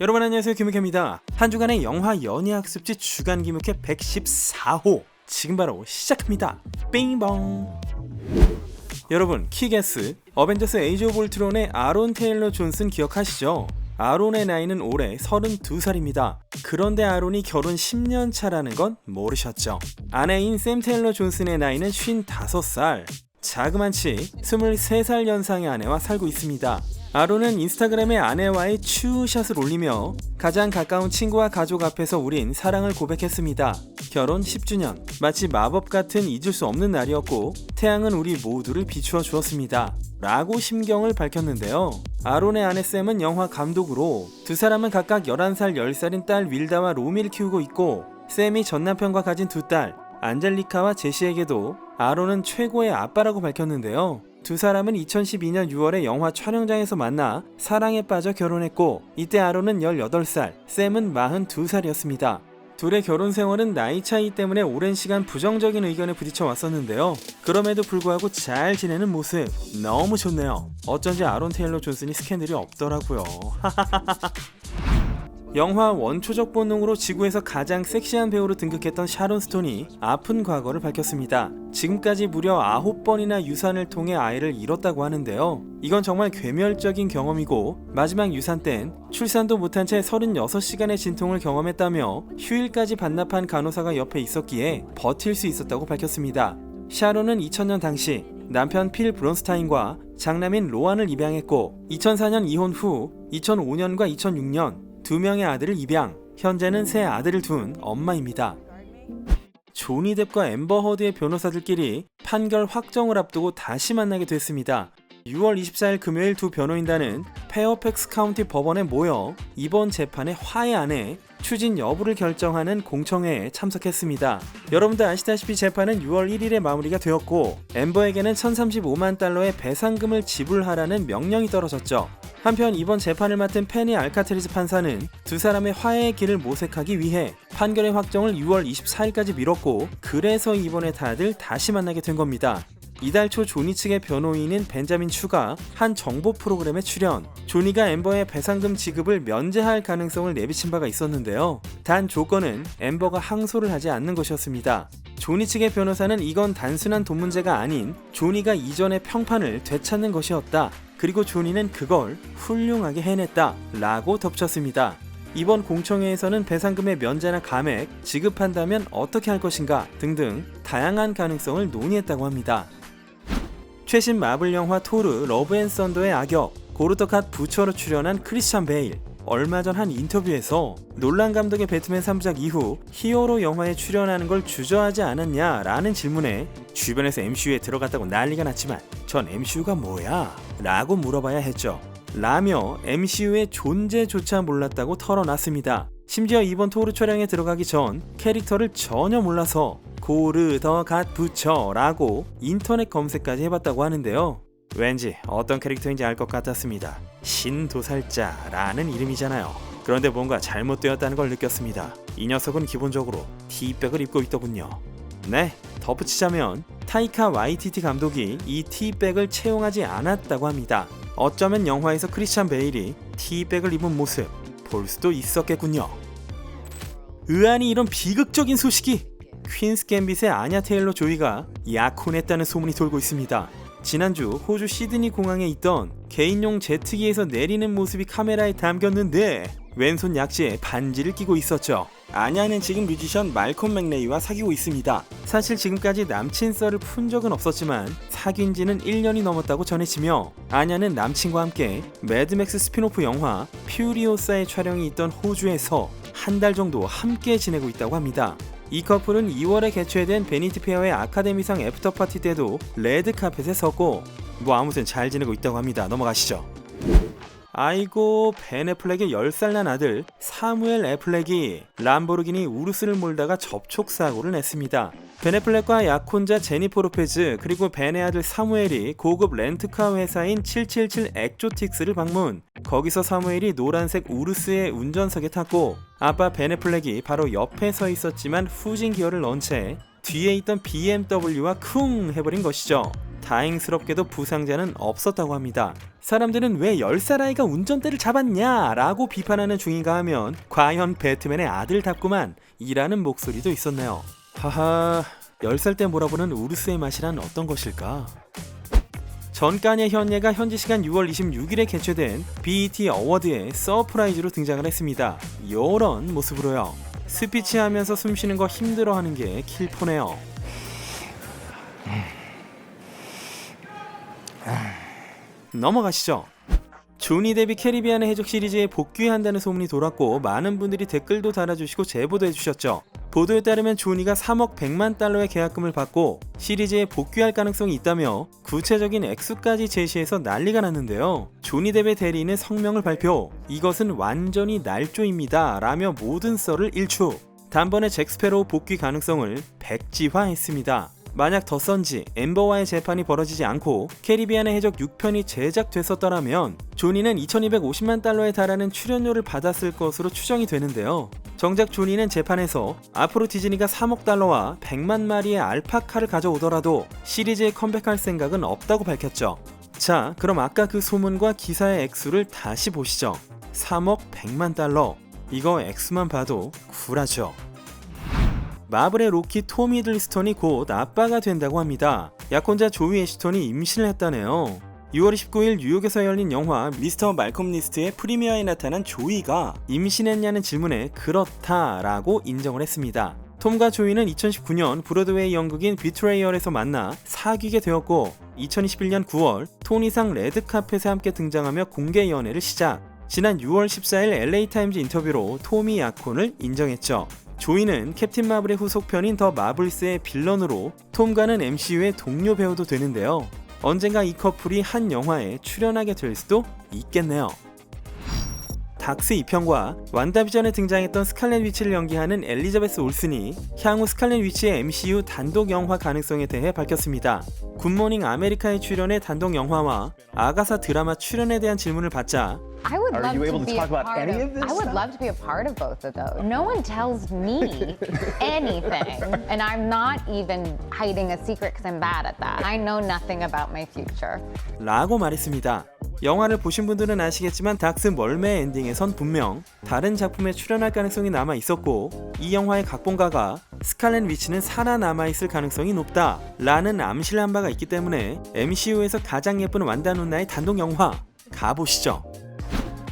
여러분 안녕하세요 김우캐입니다. 한 주간의 영화 연예 학습지 주간 김우캐 114호 지금 바로 시작합니다. 빙봉 여러분 키게스 어벤져스 에이지 오브 울트론의 아론 테일러 존슨 기억하시죠? 아론의 나이는 올해 32살입니다. 그런데 아론이 결혼 10년 차라는 건 모르셨죠? 아내인 샘 테일러 존슨의 나이는 55살. 자그만치 23살 연상의 아내와 살고 있습니다. 아론은 인스타그램에 아내와의 추샷을 올리며 가장 가까운 친구와 가족 앞에서 우린 사랑을 고백했습니다. 결혼 10주년. 마치 마법 같은 잊을 수 없는 날이었고 태양은 우리 모두를 비추어 주었습니다. 라고 심경을 밝혔는데요. 아론의 아내 샘은 영화 감독으로 두 사람은 각각 11살, 10살인 딸 윌다와 로미를 키우고 있고 샘이 전 남편과 가진 두 딸 안젤리카와 제시에게도 아론은 최고의 아빠라고 밝혔는데요. 두 사람은 2012년 6월에 영화 촬영장에서 만나 사랑에 빠져 결혼했고 이때 아론은 18살, 샘은 42살이었습니다. 둘의 결혼 생활은 나이 차이 때문에 오랜 시간 부정적인 의견에 부딪혀 왔었는데요. 그럼에도 불구하고 잘 지내는 모습 너무 좋네요. 어쩐지 아론 테일러 존슨이 스캔들이 없더라고요. 영화 원초적 본능으로 지구에서 가장 섹시한 배우로 등극했던 샤론 스톤이 아픈 과거를 밝혔습니다. 지금까지 무려 9번이나 유산을 통해 아이를 잃었다고 하는데요. 이건 정말 괴멸적인 경험이고 마지막 유산 땐 출산도 못한 채 36시간의 진통을 경험했다며 휴일까지 반납한 간호사가 옆에 있었기에 버틸 수 있었다고 밝혔습니다. 샤론은 2000년 당시 남편 필 브론스타인과 장남인 로안을 입양했고 2004년 이혼 후 2005년과 2006년 두 명의 아들을 입양, 현재는 세 아들을 둔 엄마입니다. 조니 뎁과 엠버 허드의 변호사들끼리 판결 확정을 앞두고 다시 만나게 됐습니다. 6월 24일 금요일 두 변호인단은 페어팩스 카운티 법원에 모여 이번 재판의 화해 안에 추진 여부를 결정하는 공청회에 참석했습니다. 여러분들 아시다시피 재판은 6월 1일에 마무리가 되었고 엠버에게는 1035만 달러의 배상금을 지불하라는 명령이 떨어졌죠. 한편 이번 재판을 맡은 페니 알카트리즈 판사는 두 사람의 화해의 길을 모색하기 위해 판결의 확정을 6월 24일까지 미뤘고 그래서 이번에 다들 다시 만나게 된 겁니다. 이달 초 조니 측의 변호인인 벤자민 추가 한 정보 프로그램에 출연. 조니가 엠버의 배상금 지급을 면제할 가능성을 내비친 바가 있었는데요. 단 조건은 엠버가 항소를 하지 않는 것이었습니다. 조니 측의 변호사는 이건 단순한 돈 문제가 아닌 조니가 이전의 평판을 되찾는 것이었다. 그리고 조니는 그걸 훌륭하게 해냈다. 라고 덧붙였습니다. 이번 공청회에서는 배상금의 면제나 감액, 지급한다면 어떻게 할 것인가 등등 다양한 가능성을 논의했다고 합니다. 최신 마블 영화 토르 러브 앤 썬더의 악역 고르터캇 부처로 출연한 크리스찬 베일 얼마 전 한 인터뷰에서 놀란 감독의 배트맨 3부작 이후 히어로 영화에 출연하는 걸 주저하지 않았냐라는 질문에 주변에서 MCU에 들어갔다고 난리가 났지만 전 MCU가 뭐야? 라고 물어봐야 했죠. 라며 MCU의 존재조차 몰랐다고 털어놨습니다. 심지어 이번 토르 촬영에 들어가기 전 캐릭터를 전혀 몰라서 고르 더갓 부처라고 인터넷 검색까지 해봤다고 하는데요. 왠지 어떤 캐릭터인지 알 것 같았습니다. 신도살자라는 이름이잖아요. 그런데 뭔가 잘못되었다는 걸 느꼈습니다. 이 녀석은 기본적으로 티백을 입고 있더군요. 네, 덧붙이자면 타이카 YTT 감독이 이 티백을 채용하지 않았다고 합니다. 어쩌면 영화에서 크리스찬 베일이 티백을 입은 모습 볼 수도 있었겠군요. 의안이 이런 비극적인 소식이 퀸스 갬빗의 아냐 테일러 조이가 약혼했다는 소문이 돌고 있습니다. 지난주 호주 시드니 공항에 있던 개인용 제트기에서 내리는 모습이 카메라에 담겼는데 왼손 약지에 반지를 끼고 있었죠. 아냐는 지금 뮤지션 말콤 맥레이와 사귀고 있습니다. 사실 지금까지 남친 썰을 푼 적은 없었지만 사귄 지는 1년이 넘었다고 전해지며 아냐는 남친과 함께 매드맥스 스피노프 영화 퓨리오사의 촬영이 있던 호주에서 한 달 정도 함께 지내고 있다고 합니다. 이 커플은 2월에 개최된 베니티 페어의 아카데미상 애프터 파티 때도 레드 카펫에 섰고 뭐 아무튼 잘 지내고 있다고 합니다. 넘어가시죠. 아이고 벤 애플렉의 10살 난 아들 사무엘 애플렉이 람보르기니 우르스를 몰다가 접촉 사고를 냈습니다. 벤 애플렉과 약혼자 제니퍼 로페즈 그리고 벤의 아들 사무엘이 고급 렌트카 회사인 777 엑조틱스를 방문. 거기서 사무엘이 노란색 우르스의 운전석에 탔고 아빠 벤 애플렉이 바로 옆에 서 있었지만 후진 기어를 넣은 채 뒤에 있던 BMW와 쿵 해버린 것이죠. 다행스럽게도 부상자는 없었다고 합니다. 사람들은 왜 10살 아이가 운전대를 잡았냐 라고 비판하는 중인가 하면 과연 배트맨의 아들답구만 이라는 목소리도 있었네요. 하하 10살 때 몰아보는 우르스의 맛이란 어떤 것일까? 전간의 현예가 현지 시간 6월 26일에 개최된 BET 어워드에 서프라이즈로 등장을 했습니다. 요런 모습으로요. 스피치하면서 숨쉬는 거 힘들어하는 게 킬포네요. 넘어가시죠. 조니 데비 캐리비안의 해적 시리즈에 복귀한다는 소문이 돌았고 많은 분들이 댓글도 달아주시고 제보도 해주셨죠. 보도에 따르면 조니가 3억 100만 달러의 계약금을 받고 시리즈에 복귀할 가능성이 있다며 구체적인 액수까지 제시해서 난리가 났는데요. 조니 데비 대리인은 성명을 발표. 이것은 완전히 날조입니다. 라며 모든 썰을 일축. 단번에 잭스페로우 복귀 가능성을 백지화했습니다. 만약 더 선지, 엠버와의 재판이 벌어지지 않고 캐리비안의 해적 6편이 제작됐었더라면 조니는 2250만 달러에 달하는 출연료를 받았을 것으로 추정이 되는데요. 정작 조니는 재판에서 앞으로 디즈니가 3억 달러와 100만 마리의 알파카를 가져오더라도 시리즈에 컴백할 생각은 없다고 밝혔죠. 자, 그럼 아까 그 소문과 기사의 액수를 다시 보시죠. 3억 100만 달러. 이거 액수만 봐도 굴하죠. 마블의 로키 톰 히들스톤이 곧 아빠가 된다고 합니다. 약혼자 조이 애시톤이 임신을 했다네요. 6월 29일 뉴욕에서 열린 영화 미스터 말콤 리스트의 프리미어에 나타난 조이가 임신했냐는 질문에 그렇다라고 인정을 했습니다. 톰과 조이는 2019년 브로드웨이 연극인 비트레이얼에서 만나 사귀게 되었고 2021년 9월 토니상 레드카펫에 함께 등장하며 공개 연애를 시작. 지난 6월 14일 LA타임즈 인터뷰로 톰이 약혼을 인정했죠. 조이는 캡틴 마블의 후속편인 더 마블스의 빌런으로 톰과는 MCU의 동료 배우도 되는데요. 언젠가 이 커플이 한 영화에 출연하게 될 수도 있겠네요. 닥스 2편과 완다비전에 등장했던 스칼렛 위치를 연기하는 엘리자베스 올슨이 향후 스칼렛 위치의 MCU 단독 영화 가능성에 대해 밝혔습니다. 굿모닝 아메리카의 출연의 단독 영화와 아가사 드라마 출연에 대한 질문을 받자 I would Are love you to able to be talk a about part any of, this I would stuff? love to be a part of both of those. No one tells me anything, and I'm not even hiding a secret because I'm bad at that. I know nothing about my future. 라고 말했습니다. 영화를 보신 분들은 아시겠지만 닥스 멀메 엔딩에선 분명 다른 작품에 출연할 가능성이 남아 있었고 이 영화의 각본가가 스칼렛 위치는 살아남아 있을 가능성이 높다 라는 암시를 한 바가 있기 때문에 MCU에서 가장 예쁜 완다 누나의 단독 영화 가보시죠.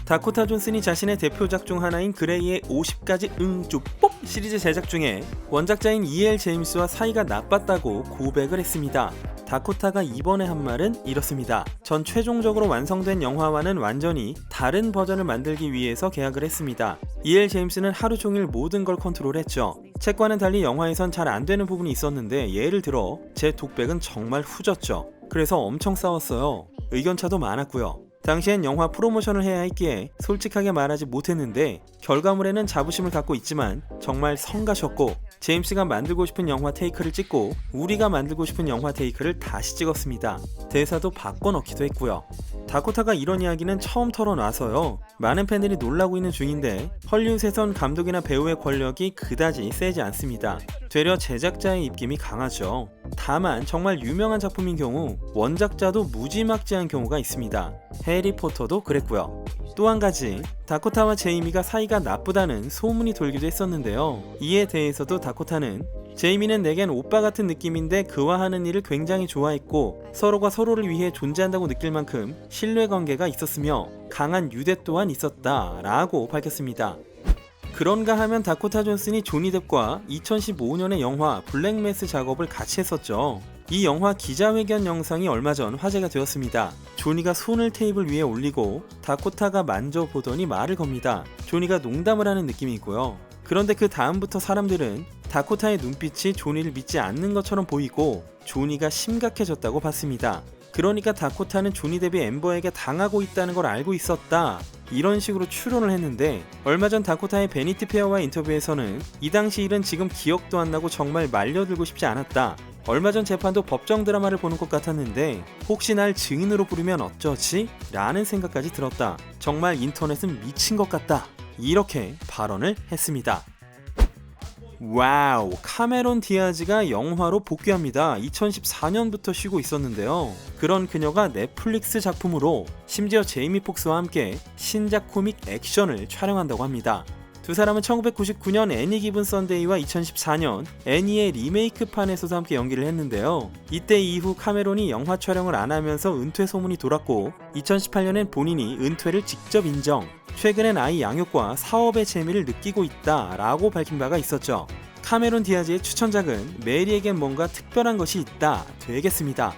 다코타 존슨이 자신의 대표작 중 하나인 그레이의 50가지 응쭈뽑 시리즈 제작 중에 원작자인 E.L. 제임스와 사이가 나빴다고 고백을 했습니다. 다코타가 이번에 한 말은 이렇습니다. 전 최종적으로 완성된 영화와는 완전히 다른 버전을 만들기 위해서 계약을 했습니다. E.L. 제임스는 하루 종일 모든 걸 컨트롤했죠. 책과는 달리 영화에선 잘 안 되는 부분이 있었는데 예를 들어 제 독백은 정말 후졌죠. 그래서 엄청 싸웠어요. 의견차도 많았고요. 당시엔 영화 프로모션을 해야 했기에 솔직하게 말하지 못했는데 결과물에는 자부심을 갖고 있지만 정말 성가셨고 제임스가 만들고 싶은 영화 테이크를 찍고 우리가 만들고 싶은 영화 테이크를 다시 찍었습니다. 대사도 바꿔 넣기도 했고요. 다코타가 이런 이야기는 처음 털어놔서요. 많은 팬들이 놀라고 있는 중인데 헐리우드에선 감독이나 배우의 권력이 그다지 세지 않습니다. 되려 제작자의 입김이 강하죠. 다만 정말 유명한 작품인 경우 원작자도 무지막지한 경우가 있습니다. 해 리포터도 그랬고요. 또 한 가지 다코타와 제이미가 사이가 나쁘다는 소문이 돌기도 했었는데요. 이에 대해서도 다코타는 제이미는 내겐 오빠 같은 느낌인데 그와 하는 일을 굉장히 좋아했고 서로가 서로를 위해 존재한다고 느낄 만큼 신뢰 관계가 있었으며 강한 유대 또한 있었다 라고 밝혔습니다. 그런가 하면 다코타 존슨이 조니 뎁과 2015년의 영화 블랙매스 작업을 같이 했었죠. 이 영화 기자회견 영상이 얼마 전 화제가 되었습니다. 조니가 손을 테이블 위에 올리고 다코타가 만져보더니 말을 겁니다. 조니가 농담을 하는 느낌이고요. 그런데 그 다음부터 사람들은 다코타의 눈빛이 조니를 믿지 않는 것처럼 보이고 조니가 심각해졌다고 봤습니다. 그러니까 다코타는 조니 데비 엠버에게 당하고 있다는 걸 알고 있었다. 이런 식으로 추론을 했는데 얼마 전 다코타의 베니티 페어와 인터뷰에서는 이 당시 일은 지금 기억도 안 나고 정말 말려들고 싶지 않았다. 얼마 전 재판도 법정 드라마를 보는 것 같았는데 혹시 날 증인으로 부르면 어쩌지? 라는 생각까지 들었다. 정말 인터넷은 미친 것 같다. 이렇게 발언을 했습니다. 와우, 카메론 디아즈가 영화로 복귀합니다. 2014년부터 쉬고 있었는데요. 그런 그녀가 넷플릭스 작품으로 심지어 제이미 폭스와 함께 신작 코믹 액션을 촬영한다고 합니다. 두 사람은 1999년 애니 기분 썬데이와 2014년 애니의 리메이크판에서도 함께 연기를 했는데요. 이때 이후 카메론이 영화 촬영을 안 하면서 은퇴 소문이 돌았고 2018년엔 본인이 은퇴를 직접 인정. 최근엔 아이 양육과 사업의 재미를 느끼고 있다 라고 밝힌 바가 있었죠. 카메론 디아즈의 추천작은 메리에겐 뭔가 특별한 것이 있다 되겠습니다.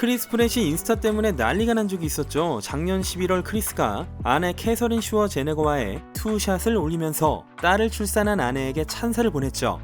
크리스 프렛이 인스타 때문에 난리가 난 적이 있었죠. 작년 11월 크리스가 아내 캐서린 슈어 제네거와의 투샷을 올리면서 딸을 출산한 아내에게 찬사를 보냈죠.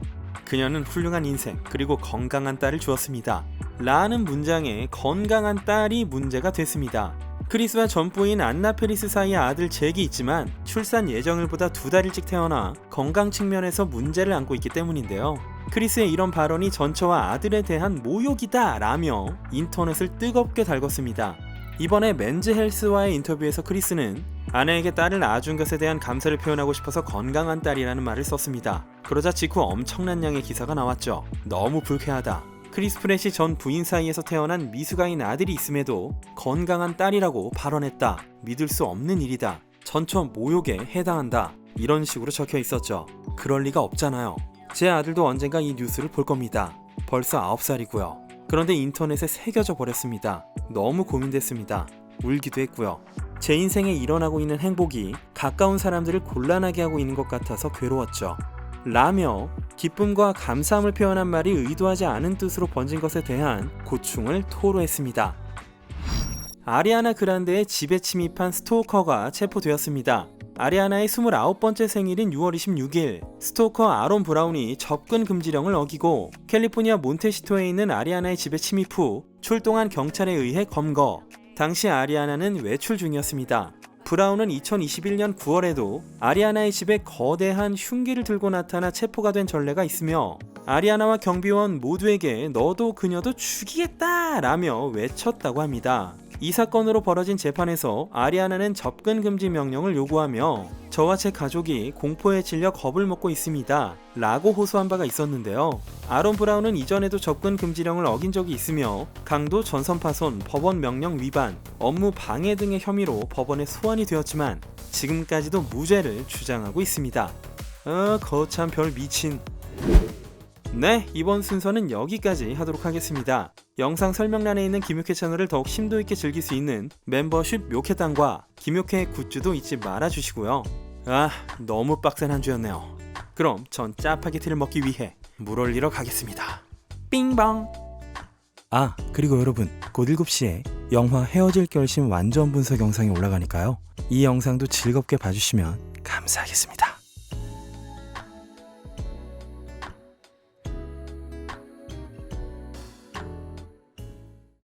그녀는 훌륭한 인생 그리고 건강한 딸을 주었습니다. 라는 문장에 건강한 딸이 문제가 됐습니다. 크리스와 전부인 안나 페리스 사이에 아들 잭이 있지만 출산 예정일보다 두 달 일찍 태어나 건강 측면에서 문제를 안고 있기 때문인데요. 크리스의 이런 발언이 전처와 아들에 대한 모욕이다 라며 인터넷을 뜨겁게 달궜습니다. 이번에 맨즈 헬스와의 인터뷰에서 크리스는 아내에게 딸을 낳아준 것에 대한 감사를 표현하고 싶어서 건강한 딸이라는 말을 썼습니다. 그러자 직후 엄청난 양의 기사가 나왔죠. 너무 불쾌하다. 크리스 프렛이 전 부인 사이에서 태어난 미숙아인 아들이 있음에도 건강한 딸이라고 발언했다. 믿을 수 없는 일이다. 전처 모욕에 해당한다. 이런 식으로 적혀 있었죠. 그럴 리가 없잖아요. 제 아들도 언젠가 이 뉴스를 볼 겁니다. 벌써 9살이고요. 그런데 인터넷에 새겨져 버렸습니다. 너무 고민됐습니다. 울기도 했고요. 제 인생에 일어나고 있는 행복이 가까운 사람들을 곤란하게 하고 있는 것 같아서 괴로웠죠. 라며 기쁨과 감사함을 표현한 말이 의도하지 않은 뜻으로 번진 것에 대한 고충을 토로했습니다. 아리아나 그란데의 집에 침입한 스토커가 체포되었습니다. 아리아나의 29번째 생일인 6월 26일, 스토커 아론 브라운이 접근 금지령을 어기고 캘리포니아 몬테시토에 있는 아리아나의 집에 침입 후 출동한 경찰에 의해 검거. 당시 아리아나는 외출 중이었습니다. 브라운은 2021년 9월에도 아리아나의 집에 거대한 흉기를 들고 나타나 체포가 된 전례가 있으며 아리아나와 경비원 모두에게 너도 그녀도 죽이겠다 라며 외쳤다고 합니다. 이 사건으로 벌어진 재판에서 아리아나는 접근 금지 명령을 요구하며 저와 제 가족이 공포에 질려 겁을 먹고 있습니다. 라고 호소한 바가 있었는데요. 아론 브라운은 이전에도 접근 금지령을 어긴 적이 있으며 강도 전선 파손, 법원 명령 위반, 업무 방해 등의 혐의로 법원에 소환이 되었지만 지금까지도 무죄를 주장하고 있습니다. 어, 거참 별 미친. 네, 이번 순서는 여기까지 하도록 하겠습니다. 영상 설명란에 있는 김육회 채널을 더욱 심도 있게 즐길 수 있는 멤버십 묘쾌단과 김육회 굿즈도 잊지 말아 주시고요. 아, 너무 빡센 한 주였네요. 그럼 전 짜파게티를 먹기 위해 물 올리러 가겠습니다. 삥방. 아, 그리고 여러분, 곧 7시에 영화 헤어질 결심 완전 분석 영상이 올라가니까요. 이 영상도 즐겁게 봐주시면 감사하겠습니다.